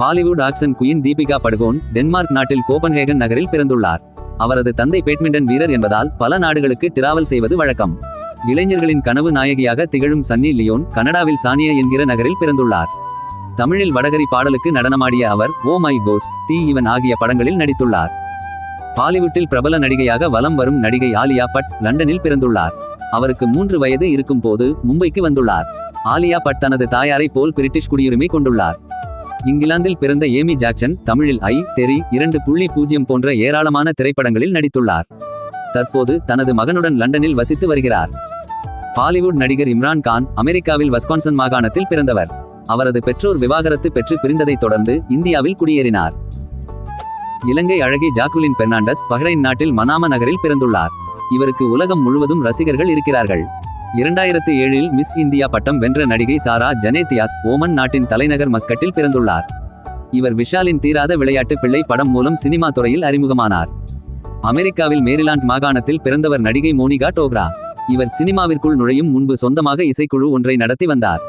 Bollywood action queen Deepika Padukone Denmark நாட்டில் Copenhagen நகரில் பிறந்துள்ளார். அவரது தந்தை பேட்மிண்டன் வீரர் என்பதால் பல நாடுகளுக்கு டிராவல் செய்வது வழக்கம். இளைஞர்களின் கனவு நாயகியாக திகழும் சன்னி லியோன் கனடாவில் சானியா என்கிற நகரில் பிறந்துள்ளார். தமிழில் வடகரி பாடலுக்கு நடனமாடிய அவர் ஓ மை கோஸ் தி இவன் ஆகிய படங்களில் நடித்துள்ளார். பாலிவுட்டில் பிரபல நடிகையாக வலம் வரும் நடிகை ஆலியா பட் லண்டனில் பிறந்துள்ளார். அவருக்கு மூன்று வயது இருக்கும் போது மும்பைக்கு வந்துள்ளார். ஆலியா பட் தனது தாயாரை போல் பிரிட்டிஷ் குடியுரிமை கொண்டுள்ளார். இங்கிலாந்தில் பிறந்த ஏமி ஜாக்சன் தமிழில் ஐ தெரி இரண்டு புள்ளி பூஜ்ஜியம் போன்ற ஏராளமான திரைப்படங்களில் நடித்துள்ளார். தற்போது தனது மகனுடன் லண்டனில் வசித்து வருகிறார். பாலிவுட் நடிகர் இம்ரான் கான் அமெரிக்காவில் வஸ்கான்சன் மாகாணத்தில் பிறந்தவர். அவரது பெற்றோர் விவாகரத்து பெற்று பிரிந்ததைத் தொடர்ந்து இந்தியாவில் குடியேறினார். இலங்கை அழகி ஜாக்குலின் பெர்னாண்டஸ் பஹ்ரைன் நாட்டில் மனாம நகரில் பிறந்துள்ளார். இவருக்கு உலகம் முழுவதும் ரசிகர்கள் இருக்கிறார்கள். இரண்டாயிரத்து ஏழில் மிஸ் இந்தியா பட்டம் வென்ற நடிகை சாரா ஜனேத்தியாஸ் ஓமன் நாட்டின் தலைநகர் மஸ்கட்டில் பிறந்துள்ளார். இவர் விஷாலின் தீராத விளையாட்டு பிள்ளை படம் மூலம் சினிமா துறையில் அறிமுகமானார். அமெரிக்காவில் மேரிலாண்ட் மாகாணத்தில் பிறந்தவர் நடிகை மோனிகா டோக்ரா. இவர் சினிமாவிற்குள் நுழையும் முன்பு சொந்தமாக இசைக்குழு ஒன்றை நடத்தி வந்தார்.